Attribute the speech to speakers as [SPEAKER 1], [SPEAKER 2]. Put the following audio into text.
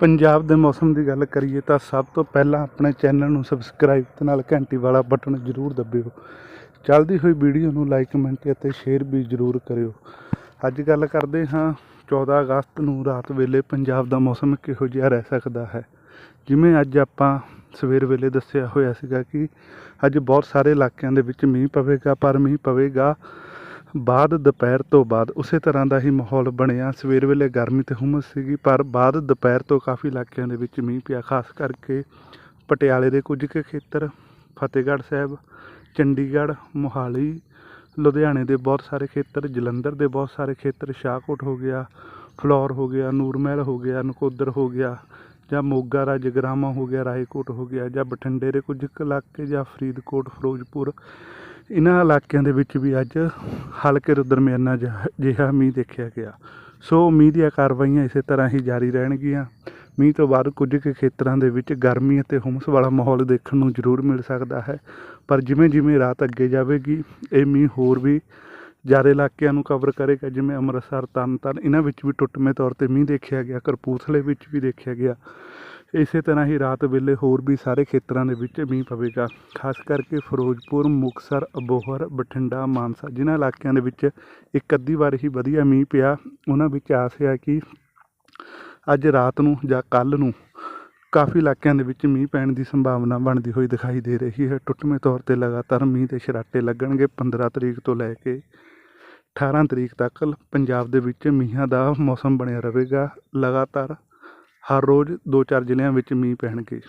[SPEAKER 1] ਪੰਜਾਬ ਦੇ ਮੌਸਮ ਦੀ ਗੱਲ ਕਰੀਏ ਤਾਂ ਸਭ ਤੋਂ ਪਹਿਲਾਂ ਆਪਣੇ ਚੈਨਲ ਨੂੰ ਸਬਸਕ੍ਰਾਈਬ ਤੇ ਨਾਲ ਘੰਟੀ ਵਾਲਾ ਬਟਨ ਜ਼ਰੂਰ ਦਬਿਓ। ਚੱਲਦੀ ਹੋਈ ਵੀਡੀਓ ਨੂੰ ਲਾਈਕ ਕਮੈਂਟ ਅਤੇ ਸ਼ੇਅਰ ਵੀ ਜ਼ਰੂਰ ਕਰਿਓ। ਅੱਜ ਗੱਲ ਕਰਦੇ ਹਾਂ 14 ਅਗਸਤ ਨੂੰ ਰਾਤ ਵੇਲੇ ਪੰਜਾਬ ਦਾ ਮੌਸਮ ਕਿਹੋ ਜਿਹਾ ਰਹਿ ਸਕਦਾ ਹੈ। ਜਿਵੇਂ ਅੱਜ ਆਪਾਂ ਸਵੇਰ ਵੇਲੇ ਦੱਸਿਆ ਹੋਇਆ ਸੀਗਾ ਕਿ ਅੱਜ ਬਹੁਤ ਸਾਰੇ ਇਲਾਕਿਆਂ ਦੇ ਵਿੱਚ ਮੀਂਹ ਪਵੇਗਾ, ਪਰ ਮੀਂਹ ਪਵੇਗਾ ਬਾਅਦ ਦੁਪਹਿਰ ਤੋਂ ਬਾਅਦ ਉਸੇ ਤਰ੍ਹਾਂ ਦਾ ਹੀ ਮਾਹੌਲ ਬਣਿਆ। ਸਵੇਰ ਵੇਲੇ ਗਰਮੀ ਤੇ ਹੁਮਸ ਸੀਗੀ, ਪਰ ਬਾਅਦ ਦੁਪਹਿਰ ਤੋਂ ਕਾਫੀ ਇਲਾਕਿਆਂ ਦੇ ਵਿੱਚ ਮੀਂਹ ਪਿਆ, ਖਾਸ ਕਰਕੇ ਪਟਿਆਲੇ ਦੇ ਕੁਝ ਕੁ ਖੇਤਰ, ਫਤਿਹਗੜ੍ਹ ਸਾਹਿਬ, ਚੰਡੀਗੜ੍ਹ, ਮੋਹਾਲੀ, ਲੁਧਿਆਣੇ ਦੇ ਬਹੁਤ ਸਾਰੇ ਖੇਤਰ, ਜਲੰਧਰ ਦੇ ਬਹੁਤ ਸਾਰੇ ਖੇਤਰ, ਸ਼ਾਹਕੋਟ ਹੋ ਗਿਆ, ਫਲੌਰ ਹੋ ਗਿਆ ਨੂਰਮਹਿਲ ਹੋ ਗਿਆ, ਨਕੋਦਰ ਹੋ ਗਿਆ, ਜਾਂ ਮੋਗਾ ਦਾ ਜਗਰਾਮਾ ਹੋ ਗਿਆ, ਰਾਏਕੋਟ ਹੋ ਗਿਆ, ਜਾਂ ਬਠਿੰਡੇ ਦੇ ਕੁਝ ਕੁ ਇਲਾਕੇ, ਜਾਂ ਫਰੀਦਕੋਟ, ਫਿਰੋਜ਼ਪੁਰ ਇਹਨਾਂ ਇਲਾਕਿਆਂ ਦੇ ਵਿੱਚ ਵੀ ਅੱਜ ਹਲਕੇ ਤੋਂ ਦਰਮਿਆਨਾ ਜਿਹਾ ਜਿਹਾ ਮੀਂਹ ਦੇਖਿਆ ਗਿਆ। ਸੋ ਮੀਂਹ ਦੀਆਂ ਕਾਰਵਾਈਆਂ ਇਸੇ ਤਰ੍ਹਾਂ ਹੀ ਜਾਰੀ ਰਹਿਣਗੀਆਂ। ਮੀਂਹ ਤੋਂ ਬਾਅਦ ਕੁਝ ਕੁ ਖੇਤਰਾਂ ਦੇ ਵਿੱਚ ਗਰਮੀ ਅਤੇ ਹੁਮਸ ਵਾਲਾ ਮਾਹੌਲ ਦੇਖਣ ਨੂੰ ਜ਼ਰੂਰ ਮਿਲ ਸਕਦਾ ਹੈ। ਪਰ ਜਿਵੇਂ ਜਿਵੇਂ ਰਾਤ ਅੱਗੇ ਜਾਵੇਗੀ, ਇਹ ਮੀਂਹ ਹੋਰ ਵੀ ਜ਼ਿਆਦਾ ਇਲਾਕਿਆਂ ਨੂੰ ਕਵਰ ਕਰੇਗਾ। ਜਿਵੇਂ ਅੰਮ੍ਰਿਤਸਰ, ਤਰਨਤਾਰਨ, ਇਹਨਾਂ ਵਿੱਚ ਵੀ ਟੁੱਟਵੇਂ ਤੌਰ ਤੇ ਮੀਂਹ ਦੇਖਿਆ ਗਿਆ। ਕਰਪੂਥਲੇ ਵਿੱਚ ਵੀ ਦੇਖਿਆ ਗਿਆ। ਇਸੇ ਤਰ੍ਹਾਂ ਹੀ ਰਾਤ ਵੇਲੇ ਹੋਰ ਵੀ ਸਾਰੇ ਖੇਤਰਾਂ ਦੇ ਵਿੱਚ ਮੀਂਹ ਪਵੇਗਾ। ਖਾਸ ਕਰਕੇ ਫਿਰੋਜ਼ਪੁਰ, ਮੁਕਤਸਰ, ਅਬੋਹਰ, ਬਠਿੰਡਾ, ਮਾਨਸਾ ਜਿਨ੍ਹਾਂ ਇਲਾਕਿਆਂ ਦੇ ਵਿੱਚ ਇੱਕ ਅੱਧੀ ਵਾਰ ਹੀ ਵਧੀਆ ਮੀਂਹ ਪਿਆ। ਉਹਨਾਂ ਵਿੱਚ ਆਸ ਹੈ ਕਿ ਅੱਜ ਰਾਤ ਨੂੰ ਜਾਂ ਕੱਲ੍ਹ ਨੂੰ ਕਾਫੀ ਇਲਾਕਿਆਂ ਦੇ ਵਿੱਚ ਮੀਂਹ ਪੈਣ ਦੀ ਸੰਭਾਵਨਾ ਬਣਦੀ ਹੋਈ ਦਿਖਾਈ ਦੇ ਰਹੀ ਹੈ। ਟੁੱਟਵੇਂ ਤੌਰ ਤੇ ਲਗਾਤਾਰ ਮੀਂਹ ਦੇ ਛਰਾਟੇ ਲੱਗਣਗੇ 15 ਤਰੀਕ ਤੋਂ ਲੈ ਕੇ 18 ਤਰੀਕ ਤੱਕ। ਪੰਜਾਬ ਦੇ ਵਿੱਚ ਮੀਂਹਾਂ ਦਾ ਮੌਸਮ ਬਣਿਆ ਰਹੇਗਾ। ਲਗਾਤਾਰ ਹਰ ਰੋਜ਼ ਦੋ ਚਾਰ ਜ਼ਿਲ੍ਹਿਆਂ ਵਿੱਚ ਮੀਂਹ ਪੈਣਗੇ।